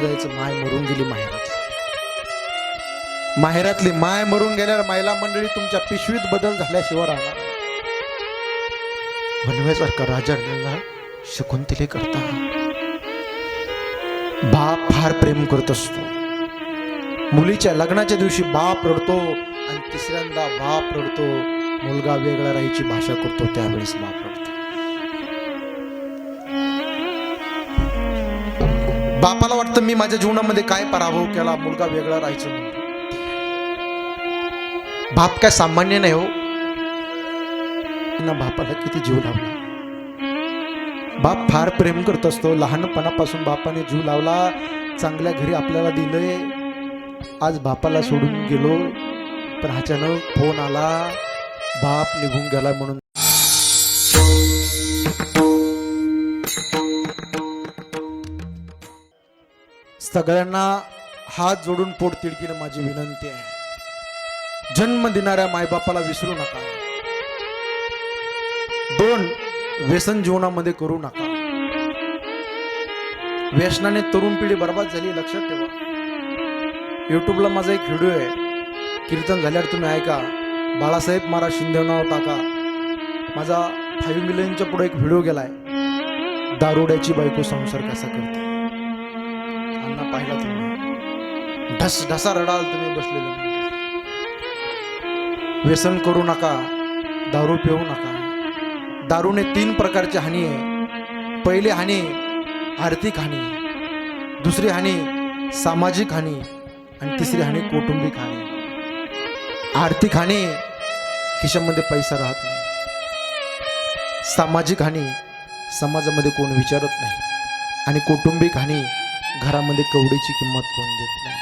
जायचं माय मरून गेली माहेरात. माहेरातली माय मरून गेल्यावर महिला मंडळी तुमच्या पिशवीत बदल झाल्याशिवाय राहणार बनव्यासारखा राजा राहिला शकुंतले करता. बाप फार प्रेम करत असतो. मुलीच्या लग्नाच्या दिवशी बाप रडतो आणि तिसऱ्यांदा बाप रडतो. मुलगा वेगळा राहायची भाषा करतो त्यावेळेस बाप रडतो. बापाला वाटतं मी माझ्या जीवनामध्ये काय पराभव केला मुलगा वेगळा राहायचं बाप काय सामान्य नाही हो. ना बापाला किती जीव लावला. बाप फार प्रेम करत असतो. लहानपणापासून बापाने जीव लावला. चांगल्या घरी आपल्याला दिलंय. आज बापाला सोडून गेलो. पण अचानक फोन आला. बाप निघून गेला म्हणून. सगळ्यांना हात जोडून पोट तिडकीनं माझी विनंती आहे. जन्म देणाऱ्या मायबापाला विसरू नका. दोन व्यसन जीवनामध्ये करू नका. व्यसनाने तरुण पिढी बर्बाद झाली लक्षात ठेवा. युट्यूबला माझा एक व्हिडिओ आहे. कीर्तन झाल्यावर तुम्ही ऐका. बाळासाहेब महाराज शिंदे नाव टाका. माझा फाईव्ह मिलियनच्या पुढे एक व्हिडिओ गेलाय. दारुड्याची बायको संसार कसा करते? त्यांना पाहिला तुम्ही. ढस ढसा रडाल तुम्ही बसलेले. व्यसन करू नका दारू पिऊ नका. दारूने तीन प्रकारची हानी आहे. पहिली हानी आर्थिक हानी दुसरी हानी सामाजिक हानी आणि तिसरी हानी कौटुंबिक हानी. आर्थिक हानी खिशामध्ये पैसा राहत नाही. सामाजिक हानी समाजामध्ये कोण विचारत नाही. आणि कौटुंबिक हानी घरामध्ये कवडीची किंमत कोण देत नाही.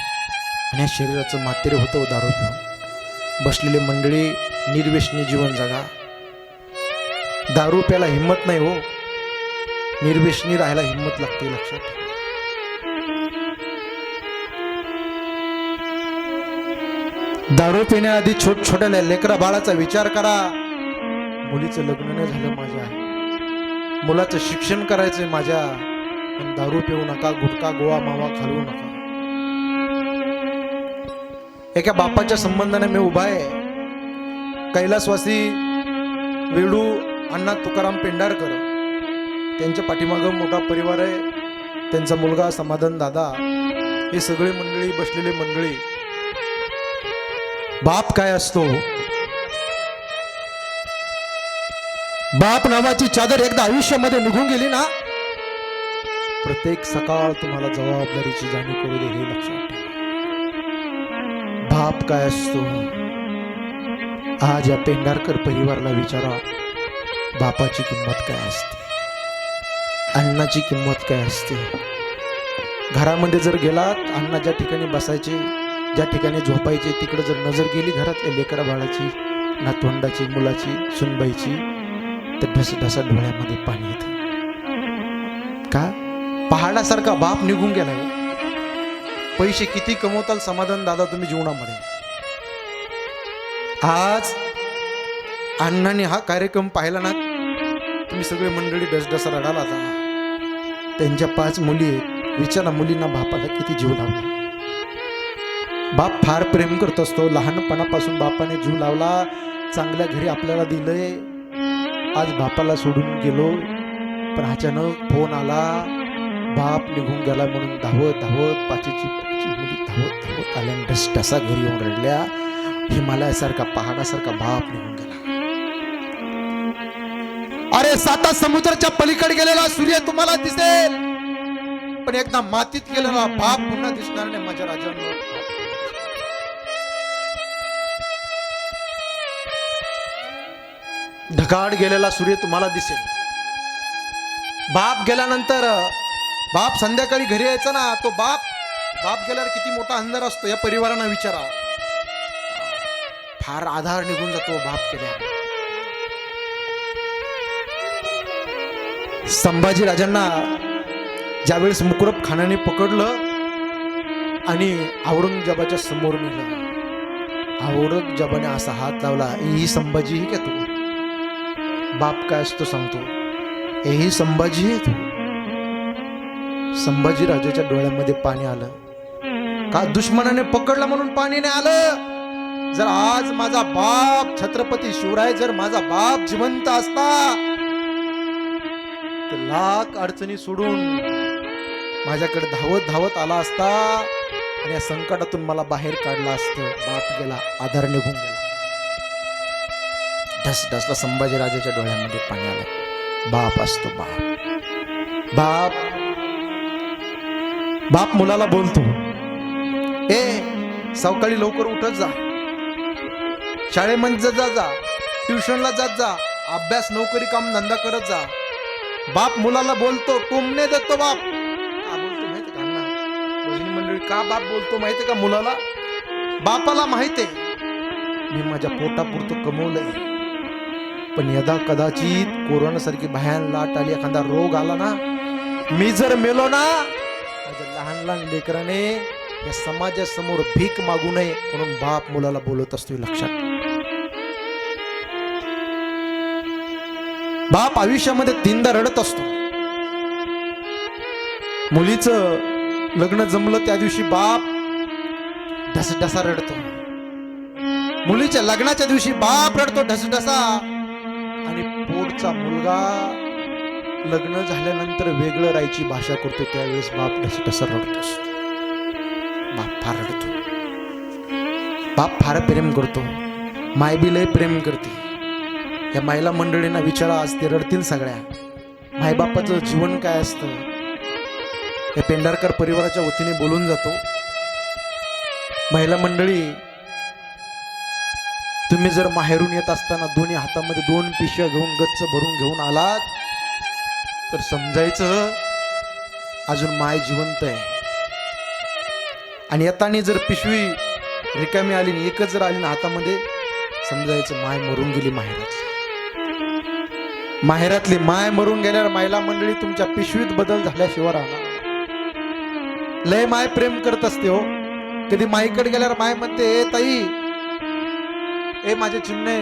आणि या शरीराचं मातेरे होतं दारू पिऊन बसलेले मंडळी निर्व्यसनी जीवन जगा. दारू प्यायला हिंमत नाही हो. निर्व्यसनी राहायला हिंमत लागते लक्षात दारू पिण्याआधी छोट छोट्या लेकरा बाळाचा विचार करा. मुलीचं लग्न नाही झालं माझ्या. मुलाचं शिक्षण करायचंय माझ्या. दारू पिऊ नका गुटखा गोवा मावा घालवू नका. एका बापाच्या संबंधाने मी उभा आहे. कैलासवासी वेडू अण्णा तुकाराम पेंढारकर. त्यांच्या पाठीमागं मोठा परिवार आहे. त्यांचा मुलगा समाधान दादा. हे सगळी मंडळी बसलेली मंडळी. बाप काय असतो? बाप नावाची चादर एकदा आयुष्यामध्ये निघून गेली ना प्रत्येक सकाळ तुम्हाला जबाबदारीची जाणीव करू दे हे लक्षात ठेवा. बाप काय असतो? आज या पेंढारकर परिवाराला विचारा बापाची किंमत काय असते? अण्णाची किंमत काय असते? घरामध्ये जर गेलात अण्णा ज्या ठिकाणी बसायचे ज्या ठिकाणी झोपायचे तिकडे जर नजर गेली घरातल्या लेकरा बाळाची नातवंडाची मुलाची सुनबाईची तर ढस ढसा डोळ्यामध्ये पाणी येतं. का? पहाडासारखा बाप निघून गेला हो. पैसे किती कमवताल समाधान दादा तुम्ही जीवनामध्ये. आज अण्णाने हा कार्यक्रम पाहिला ना तुम्ही सगळे मंडळी डसडसा रडाला आता. त्यांच्या पाच मुली आहेत. विचारा मुलींना बापाला किती जीव लावला. बाप फार प्रेम करत असतो. लहानपणापासून बापाने जीव लावला. चांगल्या घरी आपल्याला दिलंय. आज बापाला सोडून गेलो. पण अचानक फोन आला. बाप निघून गेला म्हणून धावत धावत पाचीची मुली धावत धावत आल्या ढसा घरी येऊन रडल्या. हिमालयासारखा पहाडासारखा बाप निघून गेला. अरे साता समुद्राच्या पलीकडे गेलेला सूर्य तुम्हाला दिसेल. पण एकदा मातीत गेलेला बाप पुन्हा दिसणार नाही माझ्या राजांना. ढगाड गेलेला सूर्य तुम्हाला दिसेल. बाप गेल्यानंतर बाप संध्याकाळी घरी यायचा ना तो बाप बाप गेल्यावर किती मोठा अंधार असतो या परिवारांना विचारा. फार आधार निघून जातो बाप केल्यावर संभाजी राजांना ज्यावेळेस मुकुरब खानाने पकडलं आणि औरंगजेबाच्या समोर नेलं. औरंगजेबाने असा हात लावला ही संभाजी ही का तू? बाप काय असतो सांगतो हे संभाजी आहे तू? संभाजीराजाच्या डोळ्यामध्ये पाणी आलं. का दुश्मनाने पकडलं म्हणून पाणी नाही आलं? जर आज माझा बाप छत्रपती शिवराय जर माझा बाप जिवंत असता तर लाख अडचणी सोडून माझ्याकडे धावत धावत आला असता आणि या संकटातून मला बाहेर काढला असतं. बाप गेला आधार निघून गेला. ढस ढसला संभाजीराजाच्या डोळ्यामध्ये पाणी आलं. बाप असतो बाप. बाप बाप मुलाला बोलतो ए सवकाळी लवकर उठत जा. शाळेमध्ये जा जा ट्युशनला जात जा. अभ्यास नोकरी काम धंदा करत जा. बाप मुलाला बोलतो टोमणे देतो बाप. का बोलतो माहिती का भजनी मंडळी का बाप बोलतो माहिती का मुलाला? बापाला माहिती मी माझ्या पोटापुरतं कमवलंय. पण यदा कदाचित कोरोनासारखी भयान लाट आली एखादा रोग आला ना मी जर मेलो ना माझ्या लहान लहान लेकराने या समाजासमोर भीक मागू नये म्हणून बाप मुलाला बोलत असतो लक्षात बाप आयुष्यामध्ये तीनदा रडत असतो. मुलीचं लग्न जमलं त्या दिवशी बाप ढसढसा रडतो. मुलीच्या लग्नाच्या दिवशी बाप रडतो ढसढसा. आणि पोटचा मुलगा लग्न झाल्यानंतर वेगळं राहायची भाषा करतो त्यावेळेस बाप ढसढसा रडतो. बाप फार रडतो. बाप फार प्रेम करतो. माय बी लय प्रेम करते. या महिला मंडळींना विचारा आज ते रडतील सगळ्या. मायबापाचं जीवन काय असतं? या पेंढारकर परिवाराच्या वतीने बोलून जातो. महिला मंडळी तुम्ही जर माहेरून येत असताना दोन्ही हातामध्ये दोन पिशव्या घेऊन गच्च भरून घेऊन आलात तर समजायचं अजून माय जिवंत आहे. आणि येताना जर पिशवी रिकामी आली आणि एकच जर आली ना हातामध्ये समजायचं माय मरून गेली माहेरात माहेरातली माय मरून गेल्यावर महिला मंडळी तुमच्या पिशवीत बदल झाल्याशिवाय राहणार लय माय प्रेम करत असते हो. कधी माईकडे गेल्यावर माय म्हणते ए ताई ए माझे चिमणे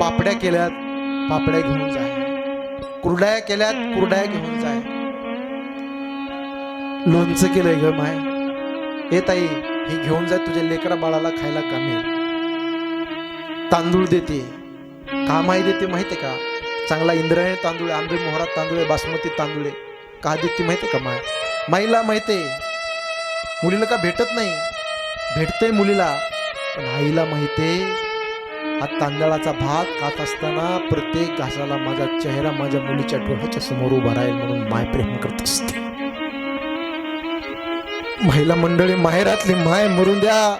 पापड्या केल्यात पापड्या घेऊन जाय कुरड्या केल्यात कुरड्या घेऊन जाय. लोणचं केलंय ग माय. ए ताई हे घेऊन जाय तुझ्या लेकरा बाळाला खायला कामी. तांदूळ देते. का माही देते माहिती का? चांगला इंद्रायणी तांदूळ आंबे मोहरात तांदूळ आहे, बासमती तांदूळ आहे. का देते माहिती का माय? माईला माहिती मुलीला का भेटत नाही? भेटतंय मुलीला पण आईला माहितीये. हा तांदळाचा भात खात असताना प्रत्येक घासाला माझा चेहरा माझ्या मुलीच्या डोळ्याच्या समोर उभा राहील म्हणून माय प्रेम करत असते. महिला मंडळी माहेरातली माय मरून द्या.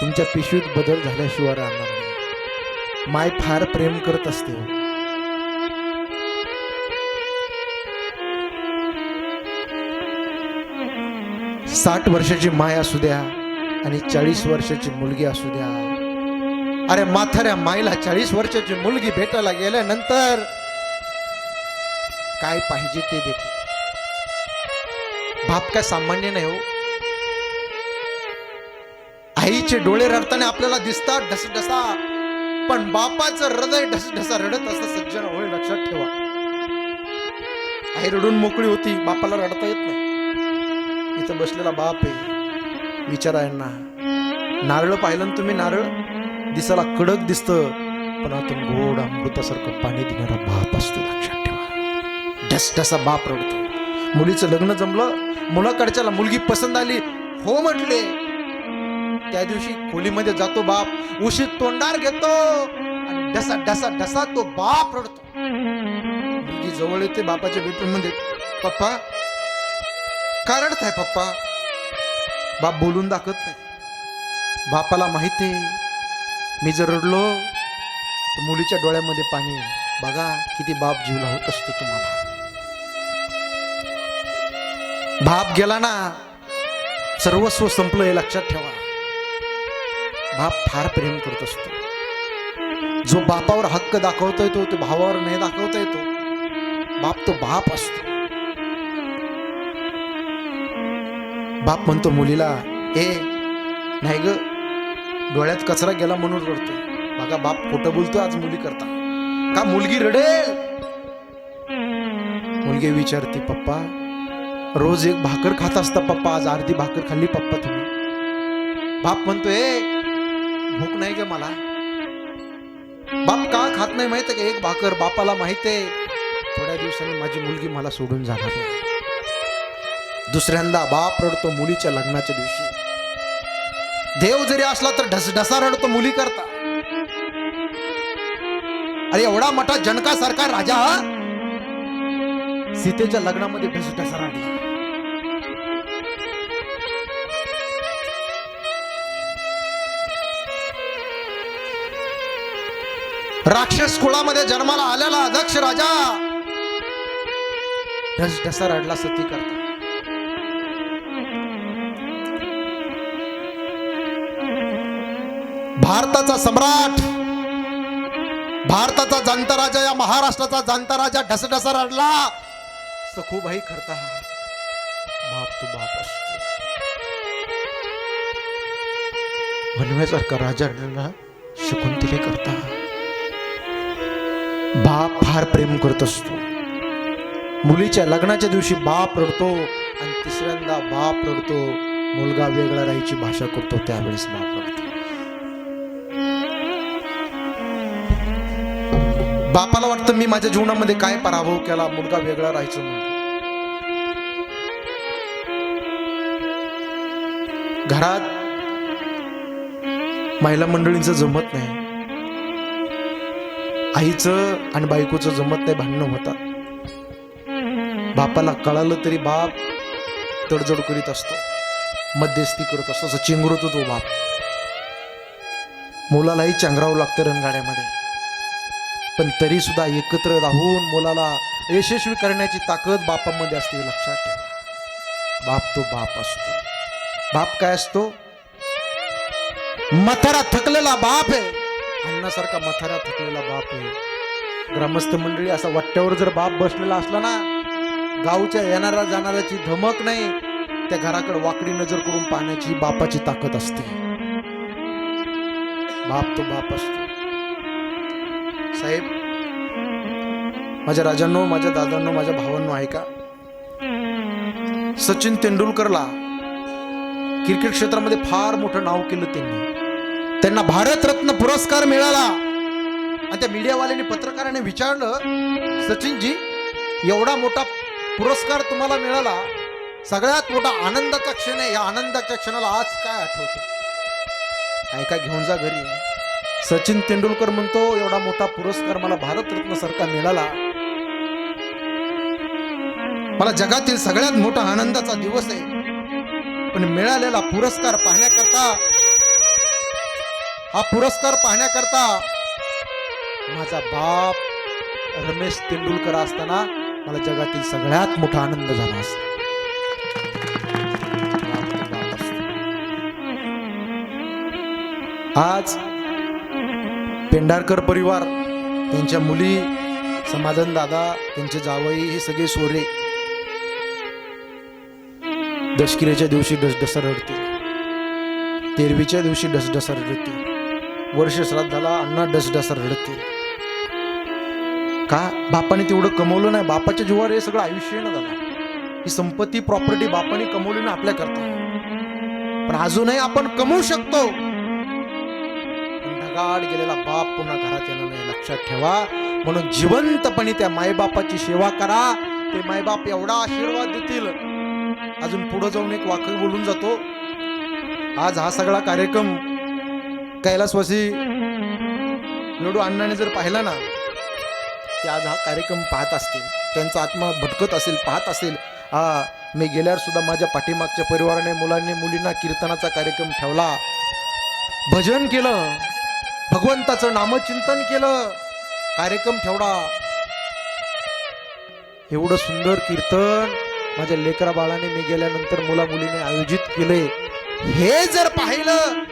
तुमच्या पिशवीत बदल झाल्याशिवाय राहणार नाही. माय फार प्रेम करत असते. साठ वर्षाची माय असू द्या आणि चाळीस वर्षाची मुलगी असू द्या. अरे माथाऱ्या माईला चाळीस वर्षाची मुलगी भेटायला गेल्यानंतर काय पाहिजे ते देते. बाप काय सामान्य नाही हो. आईचे डोळे रडताना आपल्याला दिसतात ढसढसा. पण बापाचं हृदय ढसढसा रडत असतं सज्जन होय लक्षात ठेवा. आई रडून मोकळी होती बापाला रडता येत नाही. इथं बसलेला बाप आहे. विचारा यांना. नारळ पाहिलं ना तुम्ही नारळ? दिसायला कडक दिसतं. पण आतून गोड अमृतासारखं पाणी देणारा बाप असतो लक्षात ठेवा. ढस बाप रडतो. मुलीचं लग्न जमलं मुलाकडच्याला मुलगी पसंत आली. हो म्हटले. त्या दिवशी खोलीमध्ये जातो बाप. उशीर तोंडार घेतो. आणि ढसा ढसा ढसा तो बाप रडतो. मुलगी जवळ येते बापाच्या बेडरूममध्ये पप्पा का रडताय पप्पा? बाप बोलून दाखवत नाही. बापाला माहिती आहे मी जर रडलो तर मुलीच्या डोळ्यामध्ये पाणी बघा किती बाप जीव लावत असतो तुम्हाला. बाप गेला ना सर्वस्व संपलं हे लक्षात ठेवा. बाप फार प्रेम करत असतो. जो बापावर हक्क दाखवता येतो तो भावावर नाही दाखवता येतो बाप तो बाप असतो. बाप म्हणतो मुलीला ए नाही ग डोळ्यात कचरा गेला म्हणून रडतोय. बघा बाप खोटं बोलतोय आज मुली करता. का मुलगी रडेल? मुलगी विचारते पप्पा रोज एक भाकर खात असता पप्पा आज अर्धी भाकर खाल्ली पप्पा तुम्ही. बाप म्हणतोय भूक नाही का मला. बाप का खात नाही माहीत का? एक भाकर बापाला माहीत आहे. थोड्या दिवसांनी माझी मुलगी मला सोडून जाणार दुसऱ्यांदा बाप रडतो मुलीच्या लग्नाच्या दिवशी. देव जरी असला तर ढसढसा रडतो मुली करता. अरे एवढा मोठा जनकासारखा राजा हा? सीतेच्या लग्नामध्ये ढसढसा रडला राक्षस कुळामध्ये जन्माला आलेला अध्यक्ष राजा ढसढसा रडला सती करता. भारताचा सम्राट भारताचा जाणता राजा या महाराष्ट्राचा जाणता राजा ढसढसा रडला. सखूबाई करता बाप तू बाप असतो. म्हणण्यासारखा राजा रडला शकुंतले करता. बाप फार प्रेम करत असतो. मुलीच्या लग्नाच्या दिवशी बाप रडतो आणि तिसऱ्यांदा बाप रडतो. मुलगा वेगळा राहायची भाषा करतो त्यावेळेस बाप रडतो. बापाला वाटतं मी माझ्या जीवनामध्ये काय पराभव केला मुलगा वेगळा राहायचो म्हणून. घरात महिला मंडळींचं जमत नाही. आईचं आणि बायकोचं जमत नाही भांडणं होतात. बापाला कळालं तरी बाप तडजोड करीत असतो मध्यस्थी करत असतो असं चिंगरतो तो बाप. मुलालाही चांगरावं लागतं रणगाड्यामध्ये पण तरी सुद्धा एकत्र राहून मुलाला यशस्वी करण्याची ताकद बापामध्ये असते लक्षात ठेवा. बाप तो बाप असतो. बाप काय असतो? मथारा थकलेला बाप आहे. अन्नासारखा मथारा थकलेला बाप आहे. ग्रामस्थ मंडळी असा वाट्यावर जर बाप बसलेला असला ना गावच्या येणाऱ्या जाणाऱ्याची धमक नाही त्या घराकडे वाकडी नजर करून पाहण्याची बापाची ताकद असते. बाप तो बाप असतो. साहेब माझ्या राजांनो माझ्या दादांनो माझ्या भावांनो ऐका. सचिन तेंडुलकरला क्रिकेट क्षेत्रामध्ये फार मोठं नाव केलं त्यांनी. त्यांना भारतरत्न पुरस्कार मिळाला. आणि त्या मीडियावाल्यांनी पत्रकाराने विचारलं सचिनजी एवढा मोठा पुरस्कार तुम्हाला मिळाला. सगळ्यात मोठा आनंदाचा क्षण आहे. या आनंदाच्या क्षणाला आज काय आठवतं? ऐका घेऊन जा घरी. सचिन तेंडुलकर म्हणतो एवढा मोठा पुरस्कार मला भारतरत्न सारखा मिळाला. मला जगातील सगळ्यात मोठा आनंदाचा दिवस आहे. पण मिळालेला पुरस्कार पाहण्याकरता हा पुरस्कार पाहण्याकरता माझा बाप रमेश तेंडुलकर असताना मला जगातील सगळ्यात मोठा आनंद झाला असता. असतो. आज पेंढारकर परिवार त्यांच्या मुली समाधान दादा त्यांचे जावई हे सगळे सोरे दशकिरेच्या दिवशी डसडसर रडतील. तेरवीच्या दिवशी डसडसर रडतील. वर्ष श्राद्धाला अण्णा डसडसर रडतील. का? बापाने तेवढं कमवलं नाही. बापाच्या जीवावर हे सगळं आयुष्य आहे ना दादा? ही संपत्ती प्रॉपर्टी बापाने कमवली ना आपल्या करता पण अजूनही आपण कमवू शकतो. पण गेलेला बाप पुन्हा घरात येणार नाही लक्षात ठेवा. म्हणून जिवंतपणे त्या मायबापाची सेवा करा. ते मायबाप एवढा आशीर्वाद देतील. अजून पुढे जाऊन एक वाक्य बोलून जातो. आज हा सगळा कार्यक्रम कैलासवासी लडू अण्णाने जर पाहिला ना ते आज हा कार्यक्रम पाहत असतील. त्यांचा आत्मा भटकत असेल पाहत असेल. हा मी गेल्यावर सुद्धा माझ्या पाठीमागच्या परिवाराने मुलांनी मुलींना कीर्तनाचा कार्यक्रम ठेवला. भजन केलं. भगवंताचं नामचिंतन केलं. कार्यक्रम ठेवला. एवढं सुंदर कीर्तन माझ्या लेकरा बाळाने मी गेल्यानंतर मुला मुलीने आयोजित केले. हे जर पाहिलं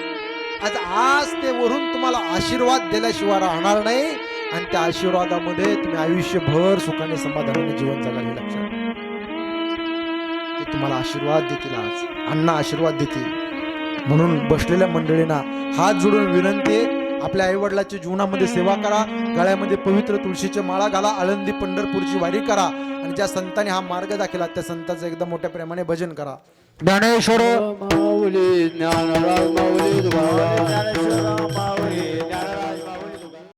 आज आज ते वरून तुम्हाला आशीर्वाद दिल्याशिवाय राहणार नाही आणि त्या आशीर्वादामध्ये तुम्ही आयुष्यभर सुखाने समाधानाने जीवन जगाल हे लक्षात ते तुम्हाला आशीर्वाद देतील आज. अण्णा आशीर्वाद देतील. म्हणून बसलेल्या मंडळींना हात जोडून विनंती आहे, आपल्या आईवडिलाच्या जीवनामध्ये सेवा करा गळ्यामध्ये पवित्र तुळशीच्या माळा घाला आळंदी पंढरपूरची वारी करा आणि ज्या संतांनी हा मार्ग दाखवला त्या संतांचं एकदम मोठ्या प्रेमाने भजन करा. ज्ञानेश्वर. माऊली ज्ञानराज माऊली